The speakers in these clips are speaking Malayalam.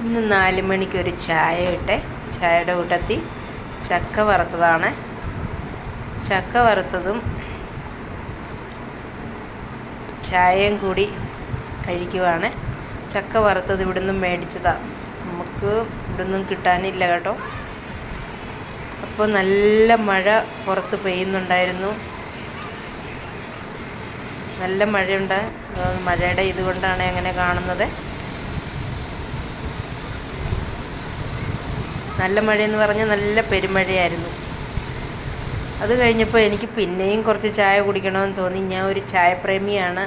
ഇന്ന് നാല് മണിക്ക് ഒരു ചായ ഇട്ടെ. ചായയുടെ കൂട്ടത്തിൽ ചക്ക വറുത്തതാണ്. ചക്ക വറുത്തതും ചായയും കൂടി കഴിക്കുവാണ്. ചക്ക വറുത്തത് ഇവിടുന്ന് മേടിച്ചതാണ് നമുക്ക് ഇവിടുന്നും കിട്ടാനില്ല കേട്ടോ. അപ്പോൾ നല്ല മഴ പുറത്ത് പെയ്യുന്നുണ്ടായിരുന്നു. നല്ല മഴയുണ്ട്. മഴയുടെ ഇതുകൊണ്ടാണ് അങ്ങനെ കാണുന്നത്. നല്ല മഴയെന്ന് പറഞ്ഞാൽ നല്ല പെരുമഴയായിരുന്നു. അത് കഴിഞ്ഞപ്പോൾ എനിക്ക് പിന്നെയും കുറച്ച് ചായ കുടിക്കണമെന്ന് തോന്നി. ഞാൻ ഒരു ചായപ്രേമിയാണ്.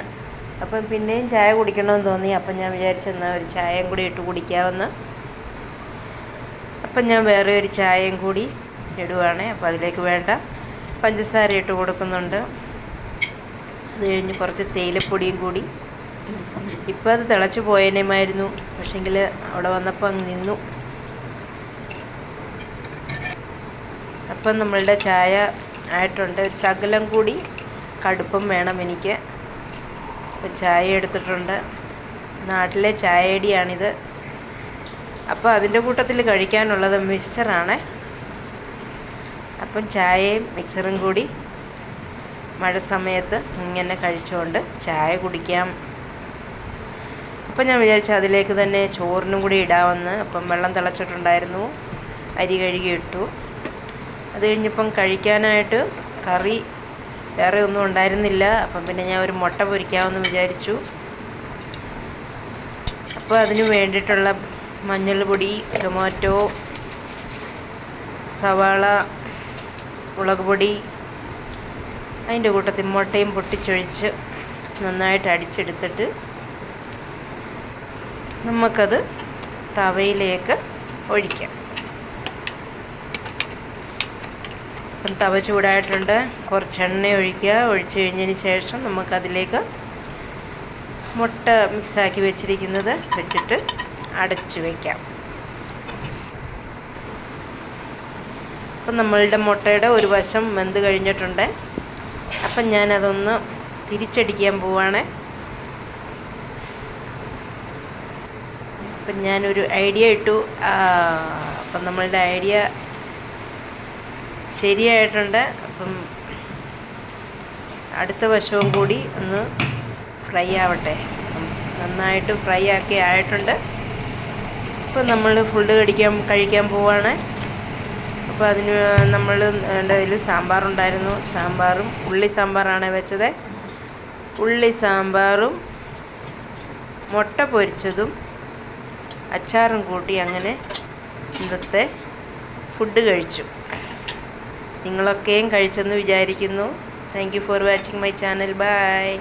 അപ്പം പിന്നെയും ചായ കുടിക്കണമെന്ന് തോന്നി. അപ്പം ഞാൻ വിചാരിച്ചെന്നാൽ ഒരു ചായയും കൂടി ഇട്ട് കുടിക്കാമെന്ന്. അപ്പം ഞാൻ വേറെ ഒരു ചായയും കൂടി ഇടുവാണ്. അപ്പോൾ അതിലേക്ക് വേണ്ട പഞ്ചസാര ഇട്ട് കൊടുക്കുന്നുണ്ട്. അത് കഴിഞ്ഞ് കുറച്ച് തേയിലപ്പൊടിയും കൂടി. ഇപ്പോൾ അത് തിളച്ച് പോയേനേമായിരുന്നു. പക്ഷെങ്കിൽ അവിടെ വന്നപ്പോൾ അങ്ങ് നിന്നു. അപ്പം നമ്മളുടെ ചായ ആയിട്ടുണ്ട്. ഒരു ശകലം കൂടി കടുപ്പം വേണം എനിക്ക്. അപ്പം ചായ എടുത്തിട്ടുണ്ട്. നാട്ടിലെ ചായയടിയാണിത്. അപ്പോൾ അതിന്റെ കൂട്ടത്തിൽ കഴിക്കാനുള്ളത് മിക്സ്ചറാണ്. അപ്പം ചായയും മിക്സറും കൂടി മഴ സമയത്ത് ഇങ്ങനെ കഴിച്ചുകൊണ്ട് ചായ കുടിക്കാം. അപ്പം ഞാൻ വിചാരിച്ചു അതിലേക്ക് തന്നെ ചോറിനും കൂടി ഇടാമെന്ന്. അപ്പം വെള്ളം തിളച്ചിട്ടുണ്ടായിരുന്നു. അരി കഴുകി ഇട്ടു. അത് കഴിഞ്ഞപ്പം കഴിക്കാനായിട്ട് കറി വേറെ ഒന്നും ഉണ്ടായിരുന്നില്ല. അപ്പം പിന്നെ ഞാൻ ഒരു മുട്ട പൊരിക്കാമെന്ന് വിചാരിച്ചു. അപ്പോൾ അതിന് വേണ്ടിയിട്ടുള്ള മഞ്ഞൾപ്പൊടി ടൊമാറ്റോ സവാള മുളക് പൊടി അതിന്റെ കൂട്ടത്തിൽ മുട്ടയും പൊട്ടിച്ചൊഴിച്ച് നന്നായിട്ട് അടിച്ചെടുത്തിട്ട് നമുക്കത് തവയിലേക്ക് ഒഴിക്കാം. അപ്പം തവ ചൂടായിട്ടുണ്ട്. കുറച്ച് എണ്ണ ഒഴിക്കുക. ഒഴിച്ച് കഴിഞ്ഞതിന് ശേഷം നമുക്കതിലേക്ക് മുട്ട മിക്സാക്കി വെച്ചിരിക്കുന്നത് വെച്ചിട്ട് അടച്ചു വയ്ക്കാം അപ്പം നമ്മളുടെ മുട്ടയുടെ ഒരു വശം വെന്ത് കഴിഞ്ഞിട്ടുണ്ട്. അപ്പം ഞാനതൊന്ന് തിരിച്ചടിക്കാൻ പോവാണ്. അപ്പം ഞാനൊരു ഐഡിയ ഇട്ടു. അപ്പം നമ്മളുടെ ഐഡിയ ശരിയായിട്ടുണ്ട്. അപ്പം അടുത്ത വശവും കൂടി ഒന്ന് ഫ്രൈ ആവട്ടെ. നന്നായിട്ട് ഫ്രൈ ആക്കി ആയിട്ടുണ്ട്. ഇപ്പം നമ്മൾ ഫുഡ് കടിക്കാൻ കഴിക്കാൻ പോവാണ്. അപ്പോൾ അതിന് നമ്മൾ അതിൽ സാമ്പാറുണ്ടായിരുന്നു സാമ്പാറും ഉള്ളി സാമ്പാറാണ് വെച്ചത്. ഉള്ളി സാമ്പാറും മുട്ട പൊരിച്ചതും അച്ചാറും കൂട്ടി അങ്ങനെ ഇന്നത്തെ ഫുഡ് കഴിച്ചു. നിങ്ങളൊക്കെയും കഴിച്ചെന്ന് വിചാരിക്കുന്നു. Thank for watching my channel bye